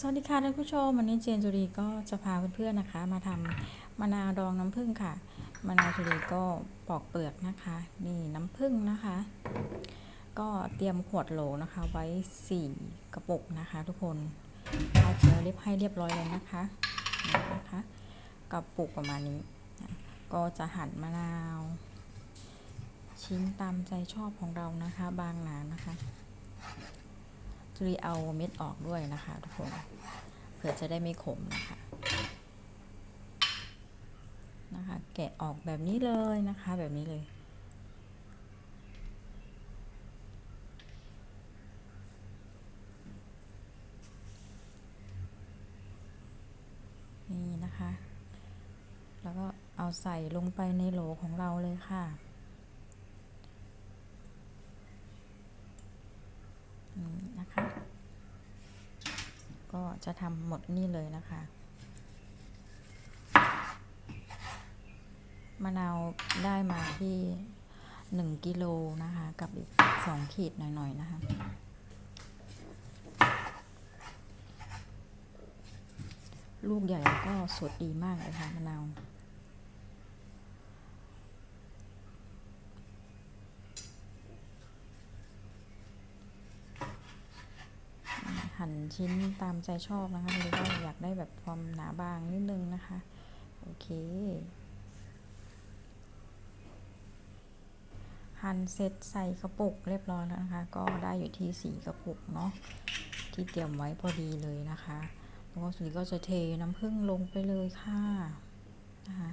สวัสดีค่ะท่านผู้ชมวันนี้เจนจุรีก็จะพาเพื่อนๆนะคะ มาทำมะนาวดองน้ำผึ้งค่ะมะนาวจุรีก็ปอกเปลือกนะคะ นี่น้ำผึ้งนะคะ ก็เตรียมขวดโหลนะคะ ไว้ 4 กระปุกนะคะ ทุกคนเอาเชื้อเรียบให้เรียบร้อยเลยนะคะนะคะกระปุกประมาณนี้ ก็จะหั่นมะนาว ชิ้นตามใจชอบของเรานะคะ บางหนานะคะ จุรีเอาเม็ดออกด้วยนะคะทุกคนเผื่อจะได้ไม่ขมนะคะ นะคะ แกะออกแบบนี้เลยนะคะแบบนี้เลยนี่นะคะ แล้วก็เอาใส่ลงไปในโหลของเราเลยค่ะนี่นะคะ ก็ จะทำหมดนี่เลยนะคะมะนาวได้มาที่หนึ่งกิโลนะคะ กับอีกสองขีดหน่อย ๆ นะคะ ลูกใหญ่ก็สดดีมากเลยค่ะมะนาว หั่นชิ้นตามใจชอบนะคะหรือว่าอยากได้แบบความหนาบางนิดนึงนะคะ โอเค หั่นเสร็จใส่กระปุกเรียบร้อยแล้วนะคะ ก็ได้อยู่ที่4กระปุกเนาะที่เตรียมไว้พอดีเลยนะคะแล้วก็สุดท้ายก็จะเทน้ำผึ้งลงไปเลยค่ะนะคะ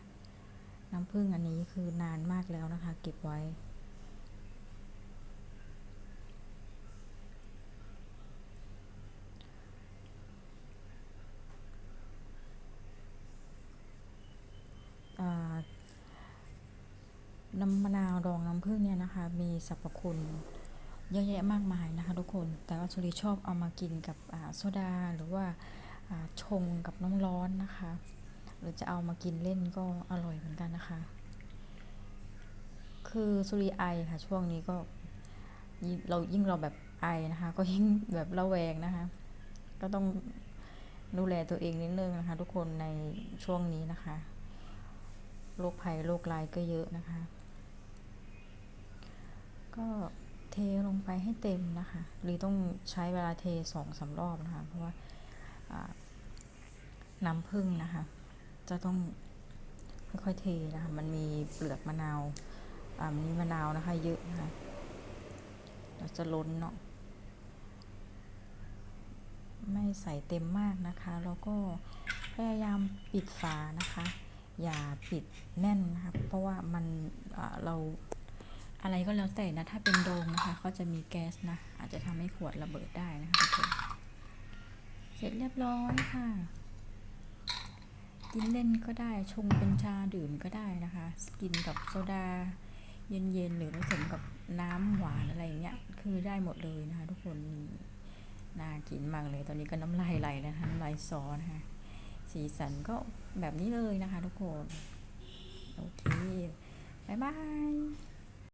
น้ำผึ้งอันนี้คือนานมากแล้วนะคะ เก็บไว้ อ่า น้ำมะนาวดองน้ำผึ้งเนี่ยนะคะ มีสรรพคุณเยอะแยะมากมายนะคะ ทุกคน แต่ว่าสุริชอบเอามากินกับโซดาหรือว่าชงกับน้ำร้อนนะคะ หรือจะเอามากินเล่นก็อร่อยเหมือนกันนะคะ คือสุริไอค่ะช่วงนี้ก็เรายิ่งเราแบบไอนะคะ ก็ยิ่งแบบระแวงนะคะ ก็ต้องดูแลตัวเองนิดนึงนะคะ ทุกคนในช่วงนี้นะคะโรคภัยโรครายก็เยอะนะคะ ก็เทลงไปให้เต็มนะคะ หรือต้องใช้เวลาเทสองสารอบนะคะ เพราะว่าน้ำผึ้งนะคะ จะต้องค่อยๆเทนะคะ มันมีเปลือกมะนาวมีมะนาวนะคะ เยอะนะคะ เราจะล้นเนาะ ไม่ใส่เต็มมากนะคะ แล้วก็พยายามปิดฝานะคะ อย่าปิดแน่นนะคะ เพราะว่ามันเรา อะไรก็แล้วแต่นะ ถ้าเป็นโดงนะคะก็จะมีแก๊สนะ อาจจะทำให้ขวดระเบิดได้นะคะทุกคนเสร็จเรียบร้อยค่ะกินเล่นก็ได้ชงเป็นชาดื่มก็ได้นะคะ กินกับโซดา เย็นๆหรือผสมกับน้ำหวานอะไรอย่างเงี้ยคือได้หมดเลยนะคะทุกคนน่ากินมากเลย ตอนนี้ก็น้ำลายไหลแล้วนะคะน้ำลายซอนะคะสีสันก็แบบนี้เลยนะคะทุกคน โอเค บ๊ายบาย